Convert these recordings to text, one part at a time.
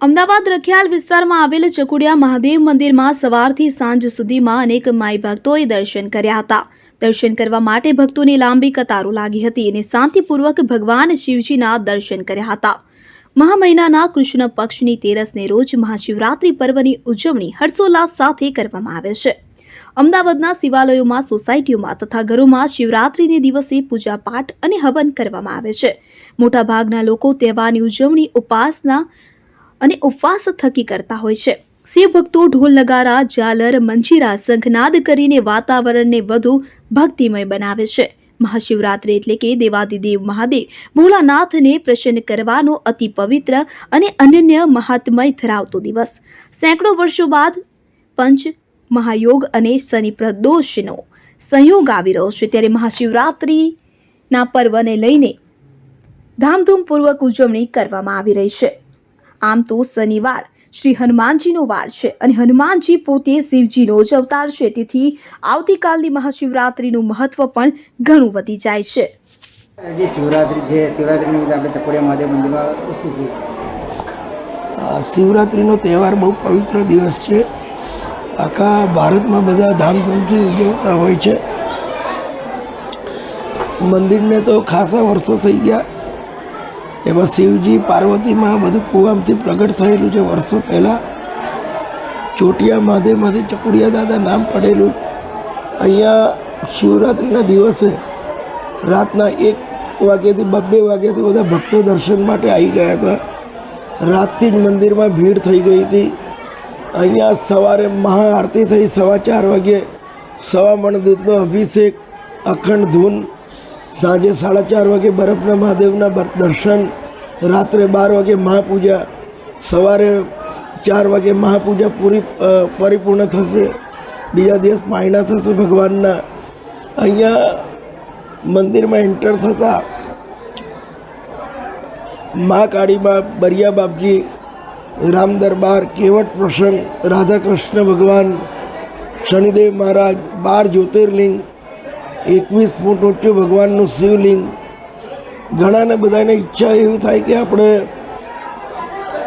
અમદાવાદ રખિયાલ વિસ્તારમાં આવેલ ચકુડિયા મહાદેવ મંદિરમાં સવારથી સાંજ સુધીમાં અનેક માઈ ભક્તોએ દર્શન કર્યા હતા. દર્શન કરવા માટે ભક્તોની લાંબી કતારો લાગી હતી અને શાંતિપૂર્વક ભગવાન શિવજીના દર્શન કર્યા હતા. મહા મહિનાના કૃષ્ણ પક્ષની તેરસને રોજ મહાશિવરાત્રિ પર્વની ઉજવણી હર્ષોલ્લાસ સાથે કરવામાં આવે છે. અમદાવાદના શિવાલયોમાં, સોસાયટીઓમાં તથા ઘરોમાં શિવરાત્રિને દિવસે પૂજાપાઠ અને હવન કરવામાં આવે છે. મોટાભાગના લોકો તહેવારની ઉજવણી, ઉપાસના અને ઉપવાસ થકી કરતા હોય છે. શિવ ભક્તો ઢોલ નગારા ઝાલર, મંજીરા શંખનાદ કરીને વાતાવરણને વધુ ભક્તિમય બનાવે છે. મહાશિવરાત્રિ એટલે કે દેવાદિદેવ મહાદેવ ભોલાનાથને પ્રસન્ન કરવાનો અતિ પવિત્ર અને અનન્ય મહાત્મય ધરાવતો દિવસ. સેંકડો વર્ષો બાદ પંચ મહાયોગ અને શનિ પ્રદોષનો સંયોગ આવી રહ્યો છે. ત્યારે મહાશિવરાત્રિના પર્વને લઈને ધામધૂમપૂર્વક ઉજવણી કરવામાં આવી રહી છે. આમ તો શનિવાર શ્રી હનુમાનજીનો વાર છે અને હનુમાનજી પોતે શિવજીનો જ અવતાર છે. તેથી આવતીકાલની મહાશિવરાત્રિનું મહત્વ પણ ઘણું વધી જાય છે. જે શિવરાત્રિ છે. શિવરાત્રિ આપણે ચકોડિયા મહાદેવ મંદિરમાં શિવરાત્રિનો તહેવાર બહુ પવિત્ર દિવસ છે. આખા ભારતમાં બધા ધામધૂમથી ઉજવતા હોય છે. મંદિરને તો ખાસા વર્ષો થઈ ગયા. એમાં શિવજી પાર્વતીમાં બધું કુવામથી પ્રગટ થયેલું છે વર્ષો પહેલાં. ચોટિયા મહાદેવમાંથી ચકુડિયા દાદા નામ પડેલું. અહીંયા શિવરાત્રિના દિવસે રાતના એક વાગ્યાથી બબ્બે વાગ્યાથી બધા ભક્તો દર્શન માટે આવી ગયા હતા. રાતથી જ મંદિરમાં ભીડ થઈ ગઈ હતી. અહીંયા સવારે મહાઆરતી થઈ, સવા ચાર વાગ્યે સવા મણ દૂધનો અભિષેક, અખંડ ધૂન સાંજે સાડા ચાર વાગે બરફના મહાદેવના બર- દર્શન રાત્રે બાર વાગે મહાપૂજા સવારે ચાર વાગે મહાપૂજા પૂરી અ, પરિપૂર્ણ થશે બીજા દિવસ માયના થશે ભગવાનના અહીંયા મંદિરમાં એન્ટર થતાં મા કાળીબા બરિયા બાપજી રામ દરબાર કેવટ પ્રસંગ રાધા કૃષ્ણ ભગવાન શનિદેવ મહારાજ બાર જ્યોતિર્લિંગ એકવીસ ફૂટ ઊંચું ભગવાનનું શિવલિંગ. ઘણાને બધાને ઈચ્છા એવી થાય કે આપણે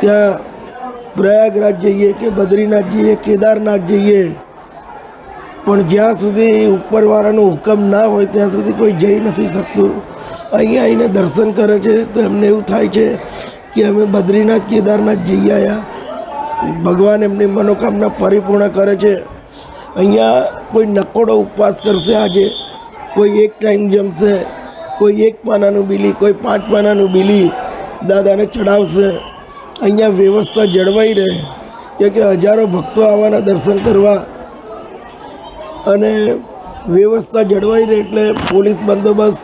ત્યાં પ્રયાગરાજ જઈએ કે બદ્રીનાથ જઈએ, કેદારનાથ જઈએ. પણ જ્યાં સુધી ઉપરવાળાનો હુકમ ના હોય, ત્યાં સુધી કોઈ જઈ નથી શકતું. અહીંયા આવીને દર્શન કરે છે તો એમને એવું થાય છે કે અમે બદ્રીનાથ, કેદારનાથ જઈ આવ્યા ભગવાન એમની મનોકામના પરિપૂર્ણ કરે છે. અહીંયા કોઈ નકોડો ઉપવાસ કરશે આજે. કોઈ એક ટાઈમ જમશે, કોઈ એક પાનાનું બીલી, કોઈ પાંચ પાનાનું બીલી દાદાને ચડાવશે. અહીંયા વ્યવસ્થા જળવાઈ રહે કે કે હજારો ભક્તો આવવાના દર્શન કરવા. અને વ્યવસ્થા જળવાઈ રહે એટલે પોલીસ બંદોબસ્ત,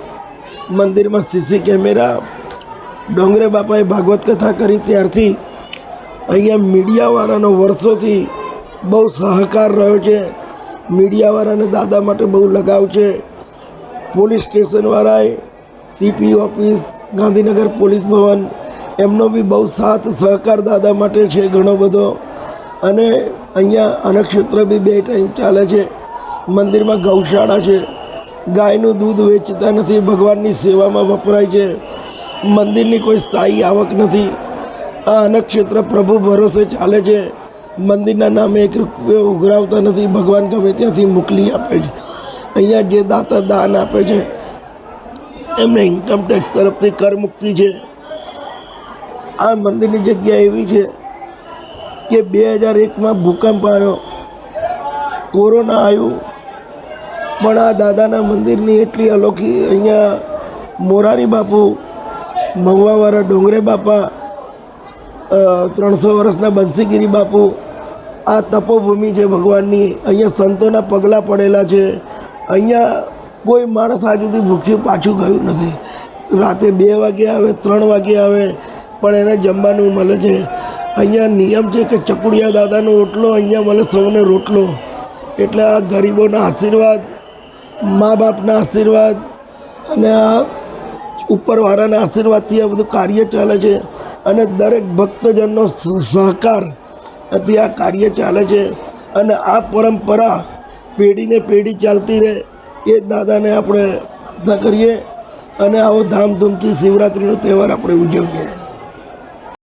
મંદિરમાં સીસી કેમેરા, ડોંગરે બાપાએ ભાગવત કથા કરી ત્યારથી અહીંયા મીડિયાવાળાનો વર્ષોથી બહુ સહકાર રહ્યો છે. મીડિયાવાળાને દાદા માટે બહુ લગાવ છે. Police સ્ટેશનવાળાએ CP office, Gandhinagar police Bhavan, એમનો બી બહુ સાથ સહકાર દાદા માટે છે ઘણો બધો. અને અહીંયા અનક્ષેત્ર બી બે ટાઈમ ચાલે છે. મંદિરમાં ગૌશાળા છે. ગાયનું દૂધ વેચતા નથી, ભગવાનની સેવામાં વપરાય છે. મંદિરની કોઈ સ્થાયી આવક નથી. આ અનક્ષેત્ર પ્રભુ ભરોસે ચાલે છે. મંદિરના નામે એક રૂપિયો ઉઘરાવતા નથી. ભગવાન ગમે ત્યાંથી મોકલી આપે છે. અહીંયા જે દાતા દાન આપે છે, એમને ઇન્કમટેક્સ તરફથી કર મુક્તિ છે. આ મંદિરની જગ્યા એવી છે કે બે હજાર એકમાં ભૂકંપ આવ્યો, કોરોના આવ્યું, પણ આ દાદાના મંદિરની એટલી અલોખી અહીંયા મોરારી બાપુ, મહુવાવાળા ડોંગરે બાપા ત્રણસો વર્ષના બંસીગીરી બાપુ, આ તપોભૂમિ છે ભગવાનની. અહીંયા સંતોના પગલાં પડેલા છે. અહીંયા કોઈ માણસ આજ સુધી ભૂખ્યું પાછું ગયું નથી. રાતે બે વાગે આવે, ત્રણ વાગે આવે, પણ એને જમવાનું મળે છે. અહીંયા નિયમ છે કે ચકુડિયા દાદાનો ઓટલો, અહીંયા મળે સૌને રોટલો. એટલે આ ગરીબોના આશીર્વાદ, મા બાપના આશીર્વાદ અને આ ઉપરવાળાના આશીર્વાદથી આ બધું કાર્ય ચાલે છે. અને દરેક ભક્તજનનો સહકારથી આ કાર્ય ચાલે છે. અને આ પરંપરા પેઢીને પેઢી ચાલતી રહે, એ દાદાને આપણે પ્રાર્થના કરીએ. અને આવો ધામધૂમથી શિવરાત્રિનો તહેવાર આપણે ઉજવીએ.